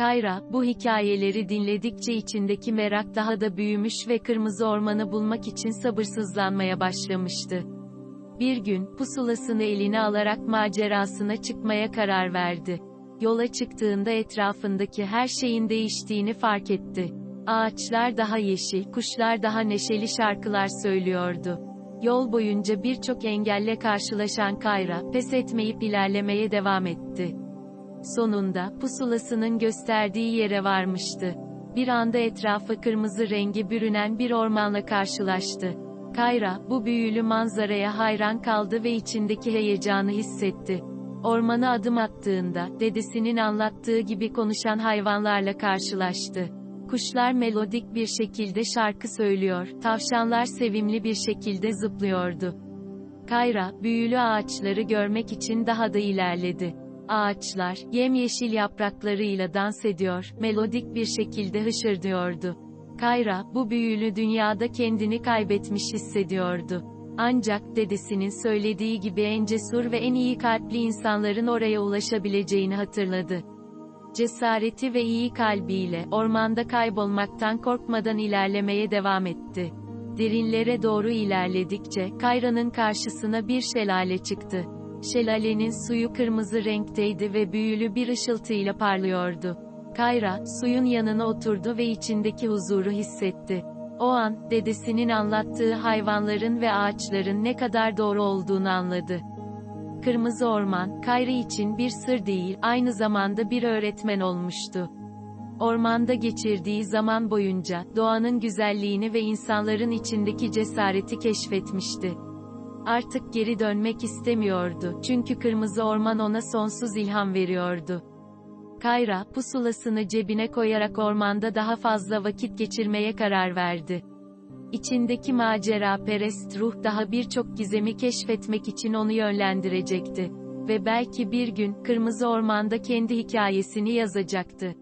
Kayra, bu hikayeleri dinledikçe içindeki merak daha da büyümüş ve kırmızı ormanı bulmak için sabırsızlanmaya başlamıştı. Bir gün, pusulasını eline alarak macerasına çıkmaya karar verdi. Yola çıktığında etrafındaki her şeyin değiştiğini fark etti. Ağaçlar daha yeşil, kuşlar daha neşeli şarkılar söylüyordu. Yol boyunca birçok engelle karşılaşan Kayra, pes etmeyip ilerlemeye devam etti. Sonunda, pusulasının gösterdiği yere varmıştı. Bir anda etrafı kırmızı rengi bürünen bir ormanla karşılaştı. Kayra, bu büyülü manzaraya hayran kaldı ve içindeki heyecanı hissetti. Ormana adım attığında, dedesinin anlattığı gibi konuşan hayvanlarla karşılaştı. Kuşlar melodik bir şekilde şarkı söylüyor, tavşanlar sevimli bir şekilde zıplıyordu. Kayra, büyülü ağaçları görmek için daha da ilerledi. Ağaçlar, yemyeşil yapraklarıyla dans ediyor, melodik bir şekilde hışırdıyordu. Kayra, bu büyülü dünyada kendini kaybetmiş hissediyordu. Ancak, dedesinin söylediği gibi en cesur ve en iyi kalpli insanların oraya ulaşabileceğini hatırladı. Cesareti ve iyi kalbiyle, ormanda kaybolmaktan korkmadan ilerlemeye devam etti. Derinlere doğru ilerledikçe, Kayra'nın karşısına bir şelale çıktı. Şelalenin suyu kırmızı renkteydi ve büyülü bir ışıltıyla parlıyordu. Kayra, suyun yanına oturdu ve içindeki huzuru hissetti. O an, dedesinin anlattığı hayvanların ve ağaçların ne kadar doğru olduğunu anladı. Kırmızı Orman, Kayra için bir sır değil, aynı zamanda bir öğretmen olmuştu. Ormanda geçirdiği zaman boyunca, doğanın güzelliğini ve insanların içindeki cesareti keşfetmişti. Artık geri dönmek istemiyordu, çünkü Kırmızı Orman ona sonsuz ilham veriyordu. Kayra, pusulasını cebine koyarak ormanda daha fazla vakit geçirmeye karar verdi. İçindeki macera perest ruh daha birçok gizemi keşfetmek için onu yönlendirecekti. Ve belki bir gün, Kırmızı Orman'da kendi hikayesini yazacaktı.